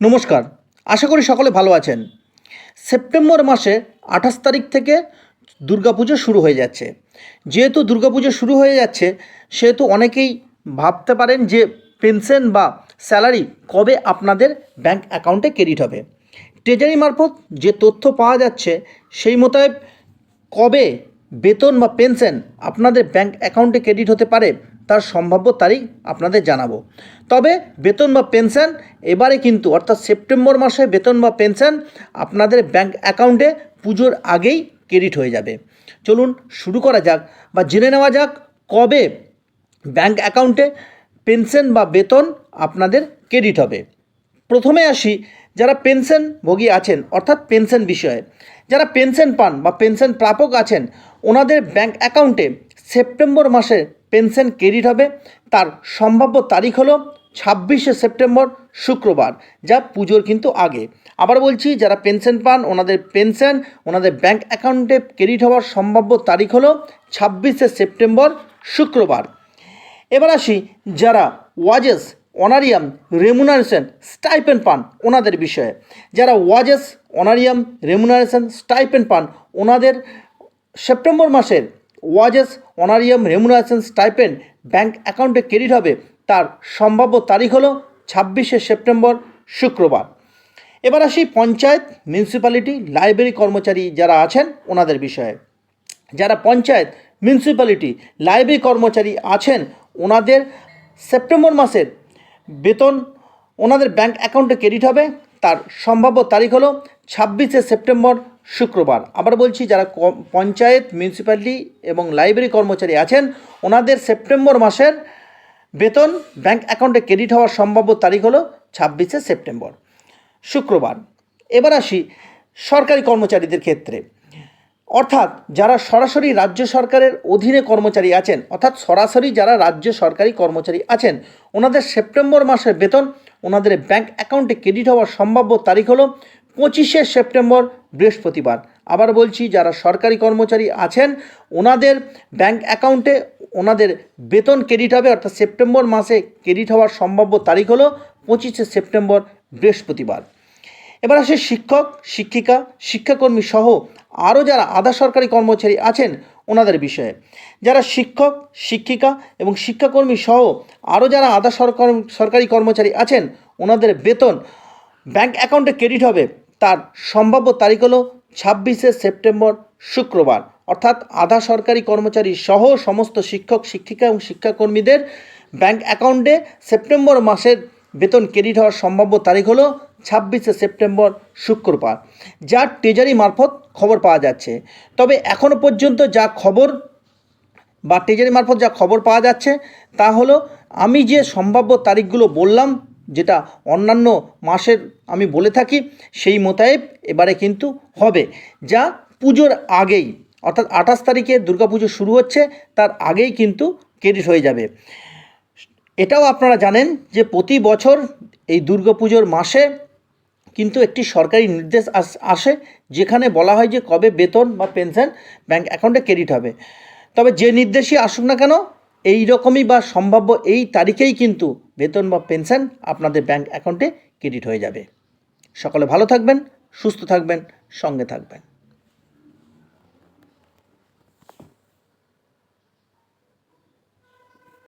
নমস্কার, আশা করি সকলে ভালো আছেন। সেপ্টেম্বর মাসে আঠাশ তারিখ থেকে দুর্গাপুজো শুরু হয়ে যাচ্ছে। যেহেতু দুর্গাপুজো শুরু হয়ে যাচ্ছে, সেহেতু অনেকেই ভাবতে পারেন যে পেনশন বা স্যালারি কবে আপনাদের ব্যাংক অ্যাকাউন্টে ক্রেডিট হবে। ট্রেজারি মারফত যে তথ্য পাওয়া যাচ্ছে, সেই মোতাবেক কবে বেতন বা পেনশন আপনাদের ব্যাংক অ্যাকাউন্টে ক্রেডিট হতে পারে তার সম্ভাব্য তারিখ আপনাদের জানাব। তবে বেতন বা পেনশন, এবারে কিন্তু, অর্থাৎ সেপ্টেম্বর মাসে বেতন বা পেনশন আপনাদের ব্যাংক অ্যাকাউন্টে পুজোর আগেই ক্রেডিট হয়ে যাবে। চলুন শুরু করা যাক বা জেনে নেওয়া যাক কবে ব্যাংক অ্যাকাউন্টে পেনশন বা বেতন আপনাদের ক্রেডিট হবে। প্রথমে আসি, যারা পেনশন ভোগী আছেন, অর্থাৎ পেনশন বিষয়ে। যারা পেনশন পান বা পেনশন প্রাপক আছেন, ওনাদের ব্যাংক অ্যাকাউন্টে সেপ্টেম্বর মাসে পেনশন ক্রেডিট হবে। তার সম্ভাব্য তারিখ হলো ছাব্বিশে সেপ্টেম্বর শুক্রবার, যা পুজোর কিন্তু আগে। আবার বলছি, যারা পেনশন পান, ওনাদের পেনশন, ওনাদের ব্যাংক অ্যাকাউন্টে ক্রেডিট হওয়ার সম্ভাব্য তারিখ হলো ছাব্বিশে সেপ্টেম্বর শুক্রবার। এবার আসি, যারা ওয়াজেস, অনারিয়াম, রেমুনারেশন, স্টাইপেন্ড পান, ওনাদের বিষয়ে। যারা ওয়াজেস, অনারিয়াম, রেমুনারেশন, স্টাইপেন্ড পান, ওনাদের সেপ্টেম্বর মাসের wages honorarium remuneration stipend bank অ্যাকাউন্টে ক্রেডিট হবে। তার সম্ভাব্য তারিখ হলো ছাব্বিশে সেপ্টেম্বর শুক্রবার। এবার আসি পঞ্চায়েত মিউনিসিপ্যালিটি লাইব্রেরি কর্মচারী যারা আছেন ওনাদের বিষয়ে। যারা পঞ্চায়েত মিউনিসিপ্যালিটি লাইব্রেরি কর্মচারী আছেন ওনাদের সেপ্টেম্বর মাসের বেতন ওনাদের ব্যাংক অ্যাকাউন্টে ক্রেডিট হবে। তার সম্ভাব্য তারিখ হলো ছাব্বিশে সেপ্টেম্বর শুক্রবার। আবার বলছি, যারা পঞ্চায়েত মিউনিসিপ্যালিটি এবং লাইব্রেরি কর্মচারী আছেন, ওনাদের সেপ্টেম্বর মাসের বেতন ব্যাংক অ্যাকাউন্টে ক্রেডিট হওয়ার সম্ভাব্য তারিখ হলো ছাব্বিশে সেপ্টেম্বর, শুক্রবার। এবার আসি সরকারি কর্মচারীদের ক্ষেত্রে। অর্থাৎ যারা সরাসরি রাজ্য সরকারের অধীনে কর্মচারী আছেন, অর্থাৎ সরাসরি যারা রাজ্য সরকারি কর্মচারী আছেন, ওনাদের সেপ্টেম্বর মাসের বেতন, ওনাদের ব্যাংক অ্যাকাউন্টে ক্রেডিট হওয়ার সম্ভাব্য তারিখ হলো পঁচিশে সেপ্টেম্বর বৃহস্পতিবার। আবার বলছি, যারা সরকারি কর্মচারী আছেন, ওনাদের ব্যাংক অ্যাকাউন্টে ওনাদের বেতন ক্রেডিট হবে, অর্থাৎ সেপ্টেম্বর মাসে ক্রেডিট হওয়ার সম্ভাব্য তারিখ হলো পঁচিশে সেপ্টেম্বর বৃহস্পতিবার। এবার আসে শিক্ষক, শিক্ষিকা, শিক্ষাকর্মী সহ আরও যারা আধা সরকারি কর্মচারী আছেন, ওনাদের বিষয়ে। যারা শিক্ষক, শিক্ষিকা এবং শিক্ষাকর্মী সহ আরও যারা আধা সরকার সরকারি কর্মচারী আছেন, ওনাদের বেতন ব্যাংক অ্যাকাউন্টে ক্রেডিট হবে তার সম্ভাব্য তারিখ হলো ছাব্বিশে সেপ্টেম্বর শুক্রবার। অর্থাৎ আধা সরকারি কর্মচারী সহ সমস্ত শিক্ষক, শিক্ষিকা এবং শিক্ষাকর্মীদের ব্যাংক অ্যাকাউন্টে সেপ্টেম্বর মাসের বেতন ক্রেডিট হওয়ার সম্ভাব্য তারিখ হলো ছাব্বিশে সেপ্টেম্বর শুক্রবার, যা ট্রেজারি মারফত খবর পাওয়া যাচ্ছে। তবে এখনও পর্যন্ত যা খবর বা ট্রেজারি মারফত যা খবর পাওয়া যাচ্ছে তা হলো, আমি যে সম্ভাব্য তারিখগুলো বললাম যেটা অন্যান্য মাসের আমি বলে থাকি, সেই মোতায়েব এবারে কিন্তু হবে। যা পুজোর আগেই, অর্থাৎ আঠাশ তারিখে দুর্গাপুজো শুরু হচ্ছে, তার আগেই কিন্তু ক্রেডিট হয়ে যাবে। এটাও আপনারা জানেন যে প্রতি বছর এই দুর্গাপুজোর মাসে কিন্তু একটি সরকারি নির্দেশ আস- যেখানে বলা হয় যে কবে বেতন বা পেনশন ব্যাংক অ্যাকাউন্টে ক্রেডিট হবে। তবে যে নির্দেশই আসুক না কেন এই রকমই বা সম্ভাব্য এই তারিখেই কিন্তু বেতন বা পেনশন আপনাদের ব্যাংক অ্যাকাউন্টে ক্রেডিট হয়ে যাবে। সকলে ভালো থাকবেন, সুস্থ থাকবেন, সঙ্গে থাকবেন।